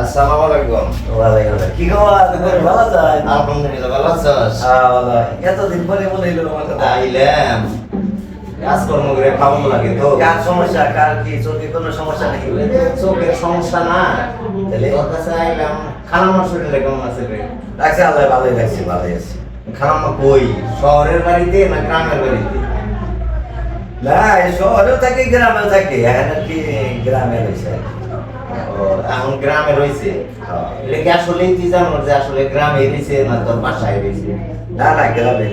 আসসালামু আলাইকুম। ওয়ালাইকুম কি খবর? ভালো আছেন আলহামদুলিল্লাহ ভালো আছিস এতদিন পরে মনে হইল আমার কথা। আইলাম। কাজকর্ম করে খাওয়ানো লাগে তো। কার সমস্যা? কার কি চোখে কোনো সমস্যা চোখের সমস্যা না। তাহলে? তোর কাছে আইলাম কেমন আছে রে? লাগছে আল্লাহ ভালোই লাগছে ভালোই আছে। খালাম্মা কই? শহরের বাড়িতে না গ্রামের বাড়িতে? না শহরেও থাকে গ্রামেও থাকে। এখন আর কি গ্রামে রয়েছে? এখন গ্রামে রয়েছে। এটা কি আসলে তুই জানো যে আসলে গ্রামে রয়েছে না তোর বাসায় রয়েছে। না না গ্রামে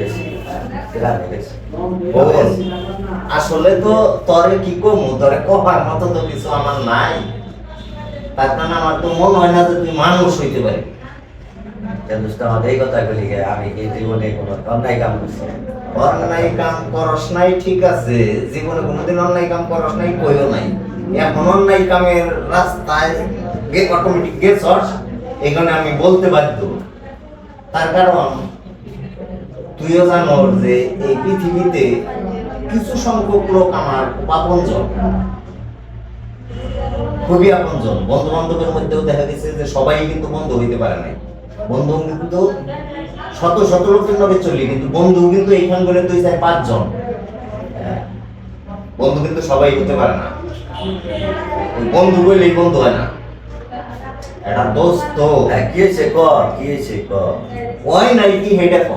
ও, আসলে তো তরে কি কমু? তরে কপার মতো তো কিছু আমার নাই। তার কারণে আমার তো মনে হয় না যে তুই মানুষ হইতে পারি কথা আমি কি জীবনে কোনো অন্যায় কাম অন্যায় কাম করস নাই ঠিক আছে। জীবনে কোনোদিন অন্যায় কাম করস নাই কইও নাই। এখন অন্যায় কামের রাস্তায় অটোমেটিক গেছস এখানে আমি বলতে বাধ্য। তার কারণ, তুইও জানো যে এই পৃথিবীতে কিছু সংখ্যক লোক আমার আপনজন খুবই আপনজন। বন্ধু বান্ধবের মধ্যেও দেখা গেছে যে সবাই কিন্তু বন্ধু হইতে পারে নাই। বন্ধু কিন্তু শত শত লোকের লগে চলি কিন্তু বন্ধু কিন্তু এইখান করে দুই চার পাঁচজন। বন্ধু কিন্তু সবাই হতে পারে না। বন্ধু বললেই বন্ধু হয় না। এটা দোস্ত হ্যাঁ, কি হয়েছে ক কি হয়েছে ক ওই নাই কি হেডে ক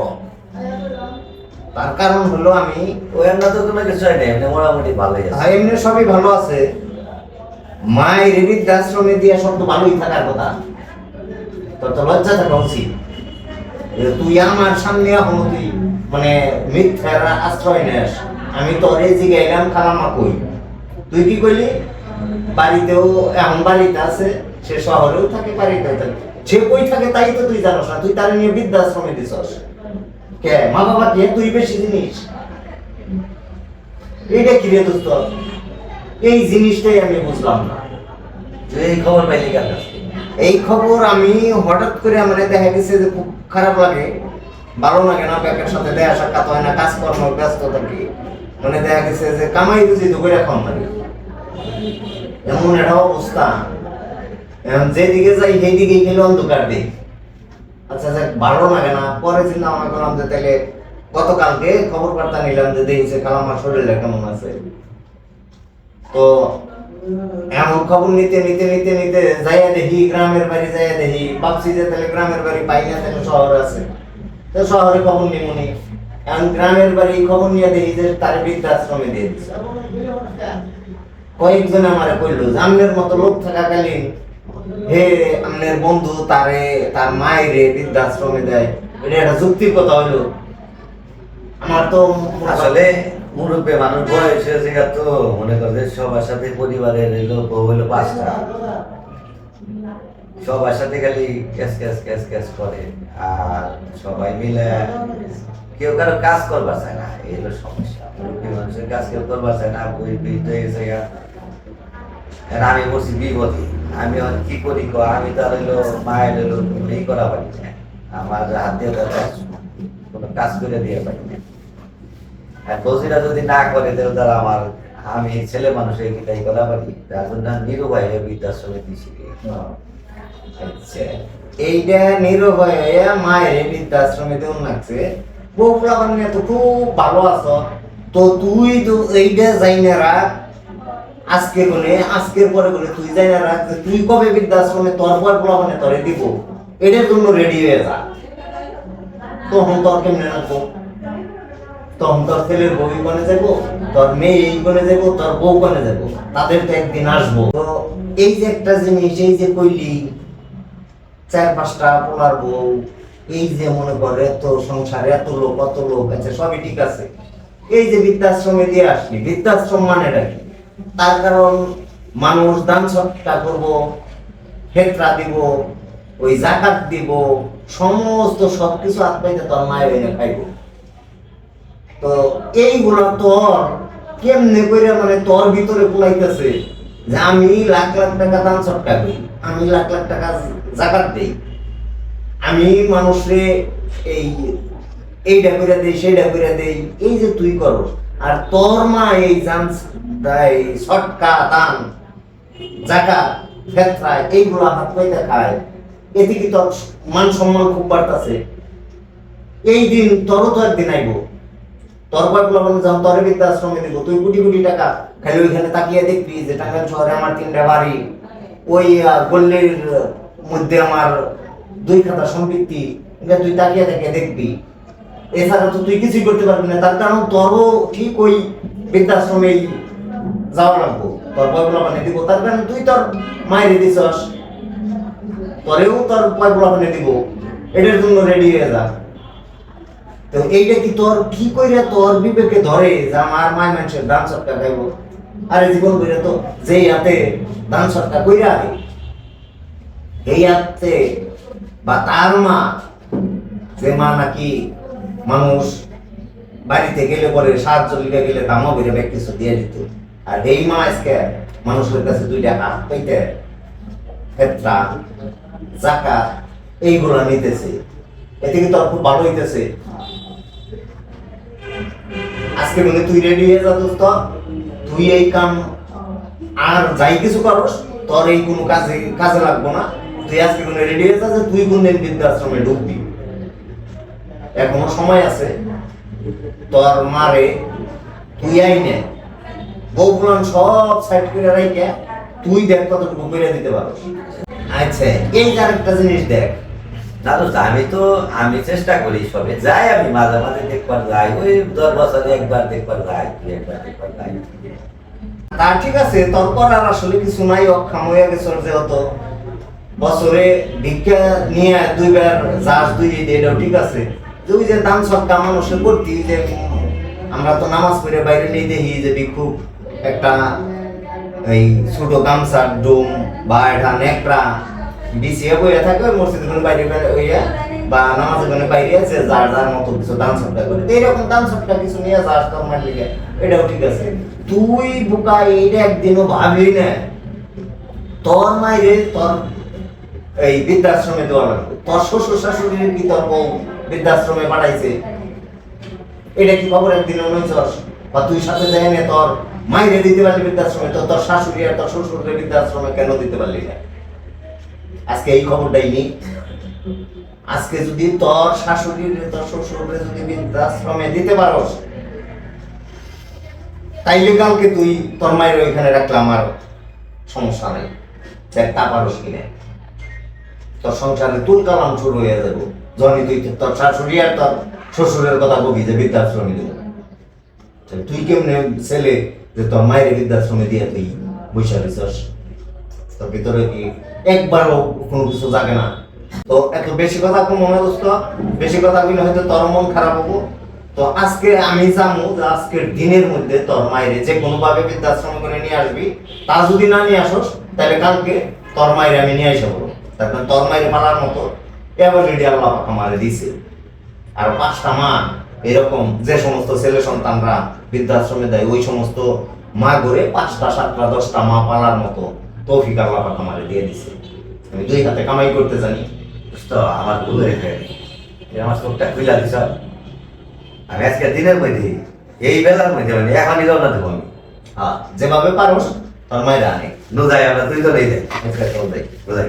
তার কারণ হলো আমি ওই আমরা তো কোনো কিছু হয় না এমনি মোটামুটি ভালোই আছে। ভাই এমনি সবই ভালো আছে। মায়ের বৃদ্ধাশ্রমে দিয়ে সব তো ভালোই থাকার কথা। তোর তো লজ্জা থাকা উচিত তুই আমার সামনে এখন তুই মানে মিথ্যার আশ্রয় নেস। আমি তোর এই জিগাইলাম খালামা কই? তুই কি কইলি? বাড়িতেও এখন বাড়িতে আছে, সে শহরেও থাকে, বাড়িতেও থাকে। সে কই থাকে তাই তো তুই জানোস না, তুই তার নিয়ে বৃদ্ধাশ্রমে দিছস। কে? মা বাবা কে? তুই বেশি জিনিস। এইটা কি রে দোস্ত? এই জিনিসটাই আমি বুঝলাম না। এই খবর পাইলি কার এই খবর আমি হঠাৎ করে আমার দেখা গেছে যে খুব খারাপ লাগে। ভালো লাগে না ব্যাপের সাথে দেয়া সাক্ষাৎ হয় না, কাজকর্ম ব্যস্ত থাকি। মানে দেখা গেছে যে কামাই বুঝি তো করে লাগে এমন একটা অবস্থা। এখন যেদিকে যাই সেই দিকেই গেলে অন্ধকার দিক আচ্ছা যাক ভালো লাগে না পরে চিন্তা ভাবনা করলাম যে তাহলে গতকালকে খবর বার্তা নিলাম যে দেখছি কালামার শরীরটা কেমন আছে। তো এমন খবর নিতে নিতে নিতে নিতে যাইয়া দেখি, গ্রামের বাড়ি যাইয়া দেখি। ভাবছি যে তাহলে গ্রামের বাড়ি পাই না তাহলে শহর আছে। তো শহরে খবর নিমুনি এখন গ্রামের বাড়ি খবর নিয়ে দেখি যে তার বৃদ্ধাশ্রমে দিয়ে দিচ্ছে কয়েকজন আমারে কইলো যে আমনের মতো লোক থাকাকালীন হে আমনের বন্ধু তারে, তার মায়ের বৃদ্ধাশ্রমে দেয়। এটা একটা যুক্তির কথা হইল। আমার তো আসলে মুরব্বী মানুষ বয়স হয়েছে তো মনে করে সবার সাথে পরিবারের লোক হইল পাঁচটা। সবার সাথে খালি ক্যাস ক্যাস ক্যাস ক্যাস করে। আর সবাই মিলে কেউ কারও কাজ করবার চায় না, এই হলো সমস্যা। মানুষের কাজ কেউ করবার চায় না, বই বৃদ্ধ হয়ে। আমি বলছি আমি কি করি আমি তো আর হইল মায়ের হইল করা পারি আমার হাত দিয়ে কোনো কাজ করে দিয়ে পারি না। আর যদি না করে, তাহলে তারা আমার, আমি ছেলে মানুষের কিটাই করা পারি? তার জন্য নিরুপায় বৃদ্ধাশ্রমে দিছি আচ্ছা। এইটা নিরভয় মায়ের বৃদ্ধাশ্রমে দেউন লাগছে। বউ পোলাপান নিয়ে তো খুব ভালো আছো। তো তুই এইটা যাই না রাখ। আজকে কোনে আজকের পরে কোনে তুই যাই না রাখ তুই কবে বৃদ্ধাশ্রমে তোর পর পোলাপানে তোরে দিব। এটার জন্য রেডি হয়ে যা। তখন তোর কেমনে রাখব তখন তোর ছেলের বউ কোনে যাব, তোর মেয়ে এই কোনে যাব, তোর বউ কোনে যাব। তাদের তো একদিন আসব। তো এই যে একটা জিনিস, এই যে কইলি, চার পাঁচটা পোলার বউ এই যে মনে করে এত সংসারে এত লোক, কত লোক আছে, সবই ঠিক আছে। এই যে বৃদ্ধাশ্রমে দিয়ে আসলি, বৃদ্ধাশ্রম মানে কি? তার কারণ মানুষ দান সৎকা করব, ফেতরা দিব, ওই জাকাত দিব, সমস্ত সবকিছু আত্মাইতে তোর মায়ের এনে খাইব। তো এইগুলো তোর কেমনে করে মানে তোর ভিতরে কুলাইতেছে? যে আমি লাখ লাখ টাকা দান সৎকা করি, আমি লাখ লাখ টাকা জাকাত দেই। আমি মানুষরে এই এইটা করে দেই সেইটা করে দেই, এই যে তুই করস আর তোর মা এই জান এই সটকা, দান, জাকাত ফেতরায় এইগুলো হাত পাইতে খায়। এদিকে তোর মান সম্মান খুব বাড়তাছে? এই দিন তোরও তো একদিন আইব। তোর কয়েকগুলো মানুষ যখন তোর বৃদ্ধাশ্রমে দিব, তুই কোটি কোটি টাকা খালি ওইখানে তাকিয়ে দেখবি যে টাঙ্গাইল শহরে আমার তিনটা বাড়ি। ওই গল্লির মধ্যে আমার দুই খাতা সম্পত্তি এটা তুই তাকিয়ে তাকিয়ে দেখবি। এছাড়া তো তুই কিছুই করতে পারবি না, তার কারণ তোরও ঠিক ওই বৃদ্ধাশ্রমেই যাওয়া লাগবো। তোর কয়েকগুলো মানে দিব, তার কারণ তুই তোর মায়ের দিছস। তোরেও তোর কয়েকগুলো মানে দিব, এটার জন্য রেডি হয়ে যা। তো এইটা কি তোর কি কইরা তোর বিবেকে ধরে যে আমার মায় মানুষের দান সৎকার খাইব? আরে জীবন কইরা তো, যেই হাতে দান সৎকার কইরা এই হাতে বা তার মা যে মা নাকি মানুষ বাড়িতে গেলে পরে সাহায্য লিখে গেলে দামও বেড়ে ব্যাগ কিছু দিয়ে দিত। আর এই মা আজকে মানুষের কাছে দুইটা হাত পাইতে ফেতরা জাকা এইগুলা নিতেছে। এতে কি তোর খুব ভালো হইতেছে? আজকে মনে তুই রেডি হয়ে যা দোস্ত। তুই এই কাম আর যাই কিছু করস, তোর এই কোনো কাজে কাজে লাগবো না। তুই আজকে মনে রেডি হয়ে যে তুই কোন বৃদ্ধাশ্রমে ঢুকবি? এখনও সময় আছে। তোর মারে তুই আইনে বউগুলান সব সাইড করে রাইকে তুই দেখ কতটুকু করে দিতে পারস। আচ্ছা এই আরেকটা জিনিস দেখ। না তো আমি তো আমি চেষ্টা করি সবে। যাই আমি মাঝে মাঝে দেখবার যাই ওই দশ বছরে একবার দেখবার যাই দুই একবার দেখবার যাই। তা ঠিক আছে তোর করার আসলে কিছু নাই অক্ষম হয়ে গেছে যেহেতু। বছরে ভিক্ষা নিয়ে দুইবার যাস দুই এটাও ঠিক আছে। তুই যে দান সৎকা মানুষে করতি, যে আমরা তো নামাজ পড়ে বাইরে নিয়ে দেখি যে ভিক্ষুক একটা এই ছোট গামছা, ডোম বা একটা নেকড়া বিছিয়ে বইয়া থাকে মসজিদগুলো বাইরে হইয়া বা নামাজগুলো বাইরে আছে, যার যার মতো কিছু দান সৎকা করে। তো এরকম দান সৎকা কিছু নিয়ে যাস তোর মাটিকে এটাও ঠিক আছে। তুই বোকা, এইটা একদিনও ভাবি না। তোর মাইরে তোর এই বৃদ্ধাশ্রমে দেওয়া লাগবে। তোর শ্বশুর, শাশুড়ির কি তোর বৃদ্ধাশ্রমে পাঠাইছে এটা কি খবর একদিন নইছস বা তুই সাথে যাই না তোর মাইরে দিতে পারলি বৃদ্ধাশ্রমে, তো তোর শাশুড়ি আর তোর শ্বশুরের বৃদ্ধাশ্রমে কেন দিতে পারলি না? আজকে এই খবরটাই নেই। আজকে যদি তোর শাশুড়ির, তোর শ্বশুরের যদি বৃদ্ধাশ্রমে দিতে পারস, তাইলে কালকে তুই তোর মায়ের ওইখানে রাখলে আমার সমস্যা নেই। দেখ, তা পারস কিনা। তোর সংসারে তুল কালাম শুরু হয়ে যাব। যখনই তুই তোর শাশুড়ি আর তোর শ্বশুরের কথা কবি যে বৃদ্ধাশ্রমে দেবো তুই কেমনে ছেলে যে তোর মায়ের বৃদ্ধাশ্রমে দিয়ে তুই বৈশা দিছস তোর ভিতরে কি একবারও কোনো কিছু জাগে না? তো এত বেশি কথা কম মনে দোস্ত। বেশি কথা কইলে হয়তো তোর মন খারাপ হব। তো আজকে আমি জানব যে আজকের দিনের মধ্যে তোর মায়ের যে কোনো ভাবে বৃদ্ধাশ্রমে করে নিয়ে আসবি, তা যদি না নিয়ে আসস, তাহলে কালকে তোর মায়ের আমি নিয়ে আসব। তারপরে তোর মায়ের পালার মতো এভারেডি আল্লাহ আমারে দিছে। আর পাঁচটা মা এরকম যে সমস্ত ছেলে সন্তানরা বৃদ্ধাশ্রমে দেয় ওই সমস্ত মা ঘরে পাঁচটা সাতটা দশটা মা পালার মতো তৌফিক আল্লাহ আমারে দিয়ে দিছে। আমি দুই হাতে কামাই করতে জানি। তো আমার ভুল হয়ে গেছে। এই আমার চোখটা খুলে দিছ। আমি আজকে দিনের মধ্যে এই বেলার মধ্যে মানে এখনই রওনা দেবো আমি। হ্যাঁ যেভাবে পারোস তোর মায়ের আনে। নো যাই আমরা দুই জনেই যাই যাই। বুঝাই